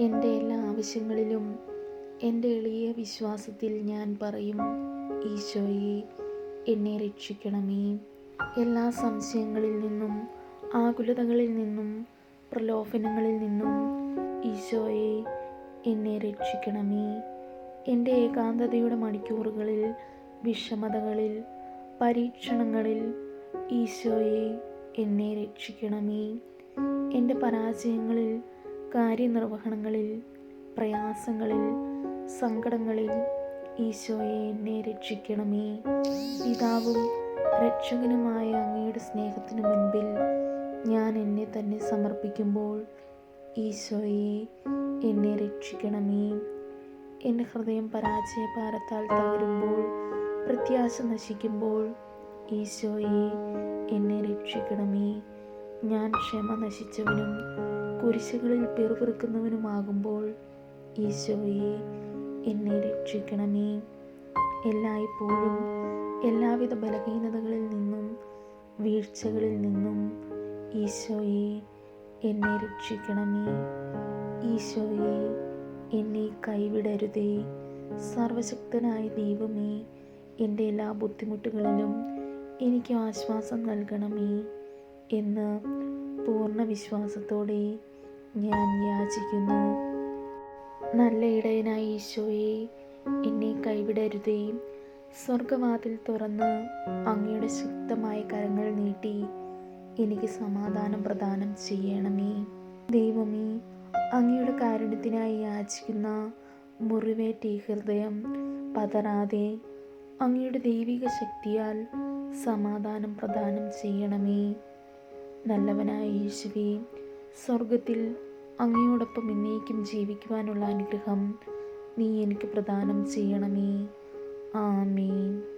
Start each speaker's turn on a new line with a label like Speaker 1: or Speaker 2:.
Speaker 1: എന്റെ എല്ലാ ആവശ്യങ്ങളിലും എന്റെ എളിയ വിശ്വാസത്തിൽ ഞാൻ പറയും ഈശോയെ എന്നെ രക്ഷിക്കണമേ. എല്ലാ സംശയങ്ങളിൽ നിന്നും ആകുലതകളിൽ നിന്നും പ്രലോഭനങ്ങളിൽ നിന്നും ഈശോയെ എന്നെ രക്ഷിക്കണമേ. എന്റെ ഏകാന്തതയുടെ മണിക്കൂറുകളിൽ വിഷമതകളിൽ പരീക്ഷണങ്ങളിൽ ഈശോയെ എന്നെ രക്ഷിക്കണമേ. എന്റെ പരാജയങ്ങളിൽ കാര്യനിർവഹണങ്ങളിൽ പ്രയാസങ്ങളിൽ സങ്കടങ്ങളിൽ ഈശോയെ എന്നെ രക്ഷിക്കണമേ. പിതാവും രക്ഷകനുമായ അങ്ങയുടെ സ്നേഹത്തിനു മുൻപിൽ ഞാൻ എന്നെ തന്നെ സമർപ്പിക്കുമ്പോൾ ഈശോയെ എന്നെ രക്ഷിക്കണമേ. എന്റെ ഹൃദയം പരാജയഭാരത്താൽ തകരുമ്പോൾ പ്രത്യാശ നശിക്കുമ്പോൾ ഈശോയെ എന്നെ രക്ഷിക്കണമേ. ഞാൻ ക്ഷമ നശിച്ചവനും കുരിശുകളിൽ പിറുപിറുക്കുന്നവനുമാകുമ്പോൾ ഈശോയെ എന്നെ രക്ഷിക്കണമേ. എല്ലായ്പ്പോഴും എല്ലാവിധ ബലഹീനതകളിൽ നിന്നും വീഴ്ചകളിൽ നിന്നും ഈശോയെ എന്നെ രക്ഷിക്കണമേ. ഈശോയെ എന്നെ കൈവിടരുതേ. സർവശക്തനായ ദൈവമേ എന്റെ എല്ലാ ബുദ്ധിമുട്ടുകളിലും എനിക്ക് ആശ്വാസം നൽകണമേ എന്ന് പൂർണ വിശ്വാസത്തോടെ ഞാൻ യാചിക്കുന്നു. നല്ല ഇടയനായ ഈശോയെ എന്നെ കൈവിടരുതേ. സ്വർഗവാതിൽ തുറന്ന് അങ്ങയുടെ ശക്തമായ കരങ്ങൾ നീട്ടി എനിക്ക് സമാധാനം പ്രദാനം ചെയ്യണമേ. ദൈവമേ അങ്ങയുടെ കാരുണ്യത്തിനായി യാചിക്കുന്ന മുറിവേറ്റ ഹൃദയം പതറാതെ അങ്ങയുടെ ദൈവിക ശക്തിയാൽ സമാധാനം പ്രദാനം ചെയ്യണമേ. നല്ലവനായ യേശുവേ സ്വർഗത്തിൽ അങ്ങയോടൊപ്പം എന്നേക്കും ജീവിക്കുവാനുള്ള അനുഗ്രഹം നീ എനിക്ക് പ്രദാനം ചെയ്യണമേ. ആമേൻ.